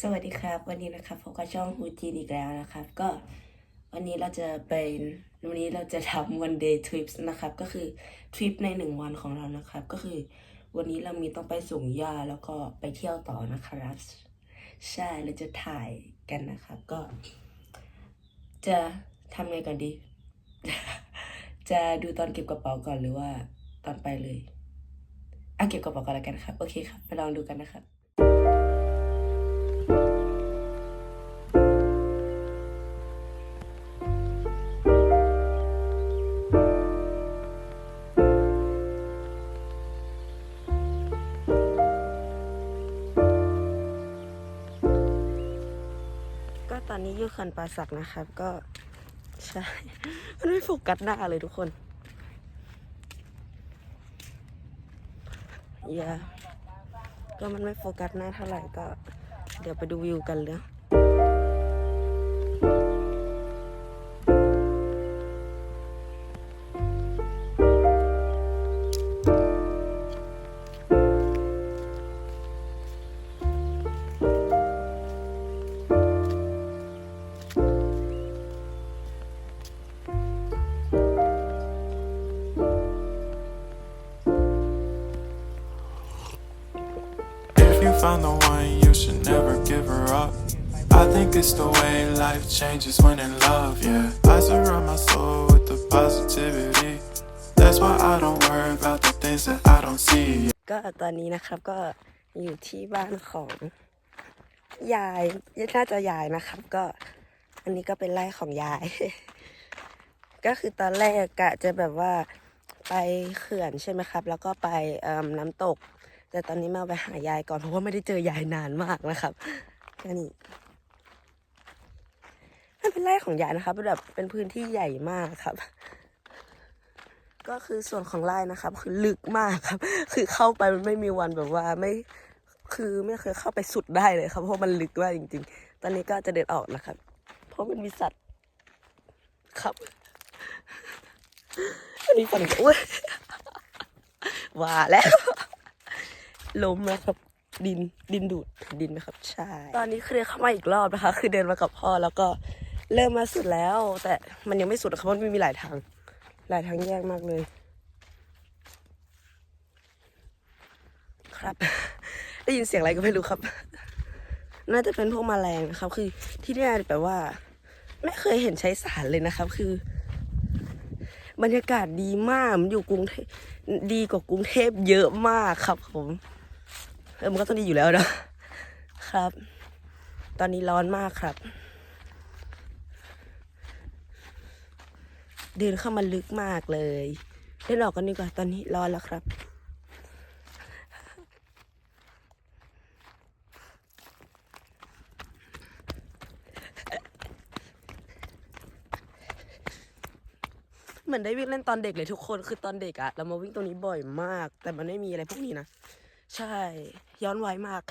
สวัสดีครับ วันนี้นะครับพบกับช่องฮูจีนอีกแล้วนะครับ ก็วันนี้เราจะเป็นวันนี้เราจะทำ one day trips นะครับ ก็คือทริปในหนึ่งวันของเรานะครับ ก็คือวันนี้เรามีต้องไปส่งยาแล้วก็ไปเที่ยวต่อนะครับ ใช่เราจะถ่ายกันนะครับ ก็ จะทำไงก่อนดี จะดูตอนเก็บกระเป๋าก่อนหรือว่าตอนไปเลยอะเก็บกระเป๋าก่อนแล้วกันครับ โอเคครับไปลองดูกันนะครับ ตอนนี้อยู่เขื่อนป่าสักนะครับ ก็ใช่มันไม่โฟกัสหน้าเลยทุกคนอย่าก็มันไม่โฟกัสหน้าเท่าไหร่ก็ เดี๋ยวไปดูวิวกันเลย found the one, you should never give her up. I think it's the way life changes when in love, yeah. I surround my soul with the positivity. That's why I don't worry about the things that I don't see. ก็ตอนนี้นะครับก็อยู่ที่บ้านของยายน่าจะยายนะครับ ก็อันนี้ก็เป็นไร่ของยาย ก็คือตอนแรกกะจะแบบว่าไปเขื่อนใช่ไหมครับ แล้วก็ไปน้ำตก แต่ตอนนี้มาไปหายายก่อนเพราะว่าไม่ได้เจอยายนานมากนะครับก็นี่มันเป็นไร่ของยายนะครับเป็นแบบเป็นพื้นที่ใหญ่มากครับ ก็คือส่วนของไร่นะครับ คือลึกมากครับ คือเข้าไปมันไม่มีวันแบบว่าไม่คือไม่เคยเข้าไปสุดได้เลยครับ เพราะมันลึกมากจริง ๆ ตอนนี้ก็จะเดินออกนะครับ เพราะมันมีสัตว์ครับอันนี้ฝันอุ้ยว่าแล้ว ล้มแล้วครับดินดินดูดดินนะครับใช่ตอนนี้คือเดินเข้ามาอีกรอบนะคะ คือเดินมากับพ่อแล้วก็เริ่มมาสุดแล้ว แต่มันยังไม่สุดนะครับเพราะมันมีหลายทาง หลายทางแยกมากเลย ครับ ได้ยินเสียงอะไรก็ไม่รู้ครับ น่าจะเป็นพวกมแมลงนะครับ คือที่นี่แบบว่า ไม่เคยเห็นใช้สารเลยนะครับ คือ บรรยากาศดีมากมันอยู่กรุงเทพดีกว่ากรุงเทพเยอะมากครับผม เออมันก็ต้องดีอยู่แล้วนะครับ ตอนนี้ร้อนมากครับ เดินเข้ามาลึกมากเลยเดินออกกันดีกว่าตอนนี้ร้อนแล้วครับเหมือนได้วิ่งเล่นตอนเด็กเลยทุกคนคือตอนเด็กอะเรามาวิ่งตรงนี้บ่อยมาก แต่มันไม่มีอะไรพวกนี้นะ ใช่ ย้อนวัยมาก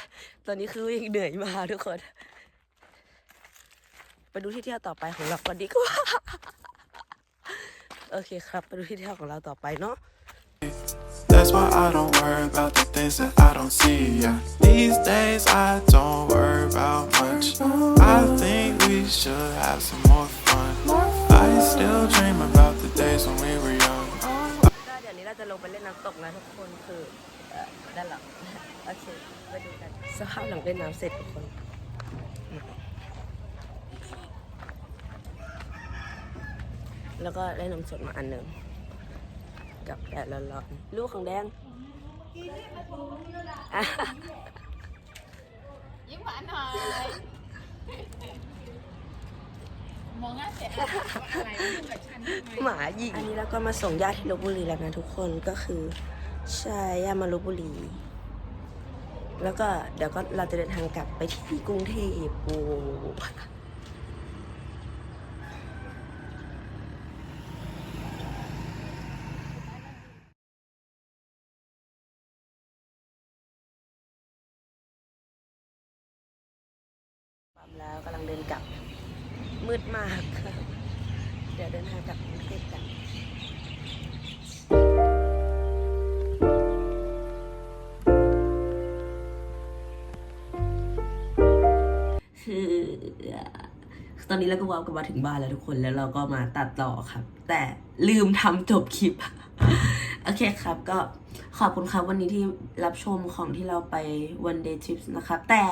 ตอนนี้คือวิ่งเหนื่อยมากทุกคน ไปดูที่เที่ยวต่อไปของเราก่อนดีกว่า โอเคครับ ไปดูที่เที่ยวของเราต่อไปเนาะ That's why I don't worry about the things that I don't see, yeah. These days I don't worry about much. I think we should have some more fun. I still dream about the days when we were young. ก็เดี๋ยวนี้เราจะลงไปเล่นน้ำตกนะทุกคนคือเอ่อ ด้านหลังโอเคไปดูกันสภาพหลังเล่นน้ำเสร็จทุกคนแล้วก็ได้นมสดมาอันหนึ่งกับแดดร้อนๆลูกของแดงอะยิ้มหวานหน่อยมองหน้าเสียอะไรอะไรยุ่งกับฉันทำไมหมาหยิงอันนี้เราก็มาส่งญาติที่ลบบุรีแล้วนะทุกคนก็คือ ใช่ย่ามาลบบุรี แล้วก็เดี๋ยวก็เราจะเดินทางกลับไปที่กรุงเทพโอ้ปั๊มแล้วกำลังเดินกลับมืดมาก เดี๋ยวเดินทางกลับกรุงเทพกัน ตอนนี้เราก็วาวกันมาถึงบ้านแล้วทุกคนแล้วเราก็มาตัดต่อครับ แต่ลืมทำจบคลิป โอเคครับ ก็ขอบคุณครับวันนี้ที่รับชมของที่เราไป one day trips นะครับ แต่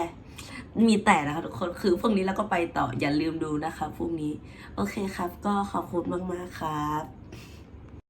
มีแต่นะคะทุกคนคือพรุ่งนี้เราก็ไปต่ออย่าลืมดูนะคะพรุ่งนี้ โอเคครับ ก็ขอบคุณมากๆครับ